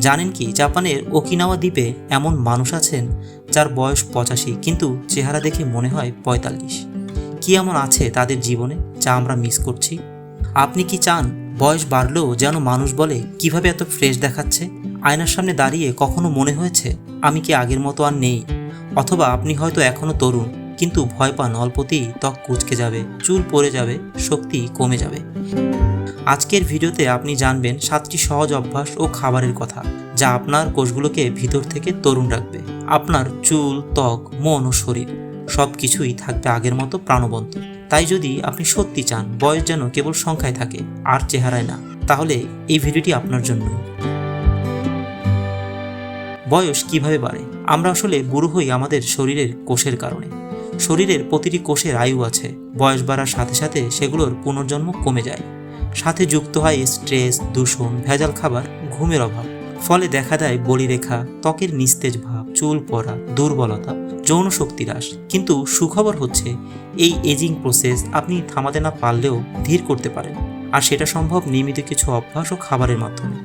জানেন কি, জাপানের ওকিনাওয়া দ্বীপে এমন মানুষ আছেন যার বয়স পঁচাশি, কিন্তু চেহারা দেখে মনে হয় পঁয়তাল্লিশ। কি এমন আছে তাদের জীবনে যা আমরা মিস করছি? আপনি কি চান বয়স বাড়লেও যেন মানুষ বলে, কীভাবে এত ফ্রেশ দেখাচ্ছে? আয়নার সামনে দাঁড়িয়ে কখনো মনে হয়েছে, আমি কি আগের মতো আর নেই? অথবা, আপনি হয়তো এখনও তরুণ, কিন্তু ভয় পান অল্পতেই ত্বক কুচকে যাবে, চুল পড়ে যাবে, শক্তি কমে যাবে। আজকের ভিডিওতে আপনি জানবেন সাতটি সহজ অভ্যাস ও খাবারের কথা, যা আপনার কোষগুলোকে ভিতর থেকে তরুণ রাখবে। আপনার চুল, ত্বক, মন ও শরীর সব কিছুই থাকবে আগের মতো প্রাণবন্ত। তাই যদি আপনি সত্যি চান, বয়স যেন কেবল সংখ্যায় থাকে, আর চেহারায় না, তাহলে এই ভিডিওটি আপনার জন্যই। বয়স কীভাবে বাড়ে? আমরা আসলে বুড়ো হই আমাদের শরীরের কোষের কারণে। শরীরের প্রতিটি কোষের আয়ু আছে। বয়স বাড়ার সাথে সাথে সেগুলোর পুনর্জন্ম কমে যায়। সাথে যুক্ত হয় স্ট্রেস, দূষণ, ভেজাল খাবার, ঘুমের অভাব। ফলে দেখা দেয় বলিরেখা ত্বকের নিস্তেজ ভাব, চুল পড়া, দুর্বলতা, যৌন শক্তি হ্রাস। কিন্তু সুখবর হচ্ছে, এই এজিং প্রসেস আপনি থামাতে না পারলেও ধীর করতে পারেন। আর সেটা সম্ভব নিয়মিত কিছু অভ্যাস ও খাবারের মাধ্যমে।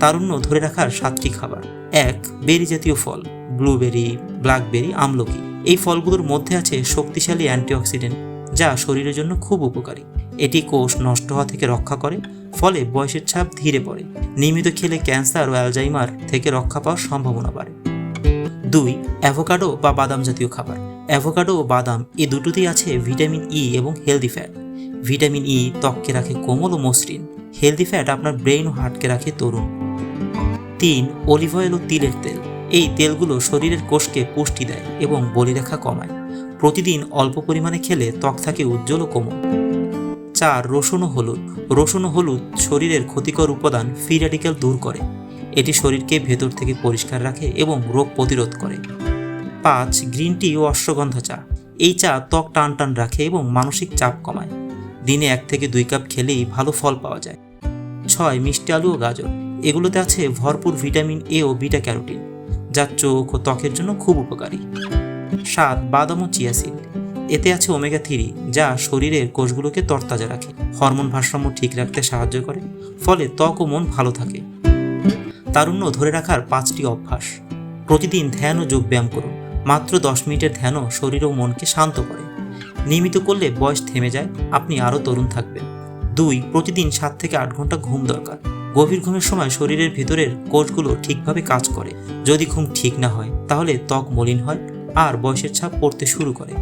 তারুণ্য ধরে রাখার সাতটি খাবার। এক, বেরি জাতীয় ফল। ব্লুবেরি, ব্ল্যাকবেরি, আমলকি। এই ফলগুলোর মধ্যে আছে শক্তিশালী অ্যান্টিঅক্সিডেন্ট যা শরীরের জন্য খুব উপকারী। এটি কোষ নষ্ট হওয়া থেকে রক্ষা করে, ফলে বয়সের ছাপ ধীরে পড়ে। নিয়মিত খেলে ক্যান্সার ও অ্যালজাইমার থেকে রক্ষা পাওয়ার সম্ভাবনা বাড়ে। দুই, অ্যাভোকাডো বা বাদাম জাতীয় খাবার। অ্যাভোকাডো ও বাদাম এ দুটোতেই আছে ভিটামিন ই এবং হেলদি ফ্যাট। ভিটামিন ই ত্বককে রাখে কোমল ও মসৃণ। হেলদি ফ্যাট আপনার ব্রেন ও হার্টকে রাখে তরুণ। তিন, অলিভ অয়েল ও তিলের তেল। এই তেলগুলো শরীরের কোষকে পুষ্টি দেয় এবং বলিরেখা কমায়। প্রতিদিন অল্প পরিমাণে খেলে ত্বক থাকে উজ্জ্বল ও কোমল। চার, রসুন ও হলুদ। রসুন ও হলুদ শরীরের ক্ষতিকর উপাদান ফ্রি র্যাডিক্যাল দূর করে। এটি শরীরকে ভেতর থেকে পরিষ্কার রাখে এবং রোগ প্রতিরোধ করে। পাঁচ, গ্রিন টি ও অশ্বগন্ধা চা। এই চা ত্বক টান টান রাখে এবং মানসিক চাপ কমায়। দিনে এক থেকে দুই কাপ খেলেই ভালো ফল পাওয়া যায়। ছয়, মিষ্টি আলু ও গাজর। এগুলোতে আছে ভরপুর ভিটামিন এ ও বিটা ক্যারোটিন, যা চোখ ও ত্বকের জন্য খুব উপকারী। সাত বাদাম ও চিয়াসিড এতে আছে ওমেগা থ্রি, যা শরীরের কোষগুলোকে তরতাজা রাখে। হরমোন ভারসাম্য ঠিক রাখতে সাহায্য করে, ফলে ত্বক ও মন ভালো থাকে। তারুণ্য ধরে রাখার পাঁচটি অভ্যাস। প্রতিদিন ধ্যান ও যোগব্যায়াম করুন। মাত্র দশ মিনিটের ধ্যানও শরীর ও মনকে শান্ত করে। নিয়মিত করলে বয়স থেমে যায়, আপনি আরও তরুণ থাকবেন। দুই, প্রতিদিন সাত থেকে আট ঘণ্টা ঘুম দরকার। গভীর ঘুমের সময় শরীরের ভিতরের কোষগুলো ঠিকভাবে কাজ করে। যদি ঘুম ঠিক না হয়, তাহলে ত্বক মলিন হয় আর বয়সের ছাপ পড়তে শুরু করে।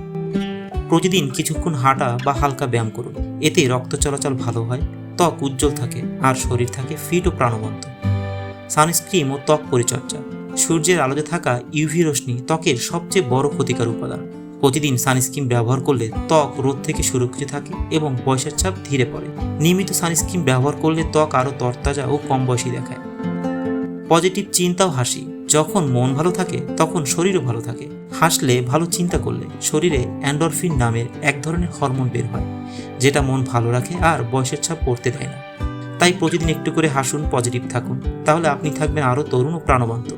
প্রতিদিন কিছুক্ষণ হাঁটা বা হালকা ব্যায়াম করুন। এতে রক্ত চলাচল ভালো হয়, ত্বক উজ্জ্বল থাকে আর শরীর থাকে ফিট ও প্রাণবন্ত। সানস্ক্রিন ও ত্বক পরিচর্যা। সূর্যের আলোতে থাকা ইউভি রশ্মি ত্বকের সবচেয়ে বড় ক্ষতিকার উপাদান। প্রতিদিন সানস্ক্রিন ব্যবহার করলে ত্বক রোদ থেকে সুরক্ষিত থাকে এবং বয়সের ছাপ ধীরে পড়ে। নিয়মিত সানস্ক্রিন ব্যবহার করলে ত্বক আরও তরতাজা ও কম বয়সী দেখায়। পজিটিভ চিন্তা ও হাসি। যখন মন ভালো থাকে, তখন শরীরও ভালো থাকে। হাসলে ভালো চিন্তা করলে শরীরে অ্যান্ডরফিন নামের এক ধরনের হরমোন বের হয়, যেটা মন ভালো রাখে আর বয়সের ছাপ পড়তে দেয় না। তাই প্রতিদিন একটু করে হাসুন, পজিটিভ থাকুন, তাহলে আপনি থাকবেন আরও তরুণ ও প্রাণবন্ত।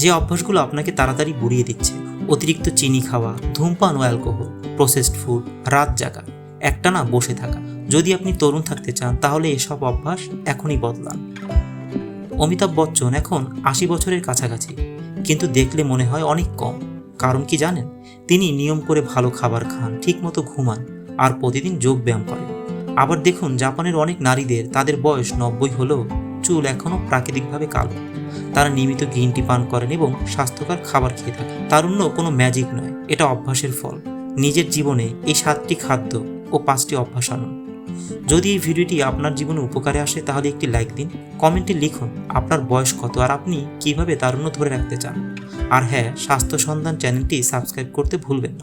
যে অভ্যাসগুলো আপনাকে তাড়াতাড়ি বুড়িয়ে দিচ্ছে, অতিরিক্ত চিনি খাওয়া, ধূমপান ও অ্যালকোহল প্রসেসড ফুড রাত জাগা, একটানা বসে থাকা, যদি আপনি তরুণ থাকতে চান, তাহলে এসব অভ্যাস এখনই বদলান। অমিতাভ বচ্চন এখন আশি বছরের কাছাকাছি, কিন্তু দেখলে মনে হয় অনেক কম। কারণ কি জানেন? তিনি নিয়ম করে ভালো খাবার খান, ঠিকমতো ঘুমান, আর প্রতিদিন যোগ ব্যায়াম করেন। আবার দেখুন, জাপানের অনেক নারীদের তাদের বয়স নব্বই হলেও চুল এখনও প্রাকৃতিকভাবে কালো। তারা নিয়মিত গ্রিন টি পান করেন এবং স্বাস্থ্যকর খাবার খেয়ে থাকেন। তারুণ্য কোনো ম্যাজিক নয়, এটা অভ্যাসের ফল। নিজের জীবনে এই সাতটি খাদ্য ও পাঁচটি অভ্যাস আনুন। যদি এই ভিডিওটি আপনার জীবনে উপকারে আসে, তাহলে একটি লাইক দিন। কমেন্টে লিখুন আপনার বয়স কত আর আপনি কীভাবে দারুণ ধরে রাখতে চান। আর হ্যাঁ স্বাস্থ্য সন্ধান চ্যানেলটি সাবস্ক্রাইব করতে ভুলবেন না।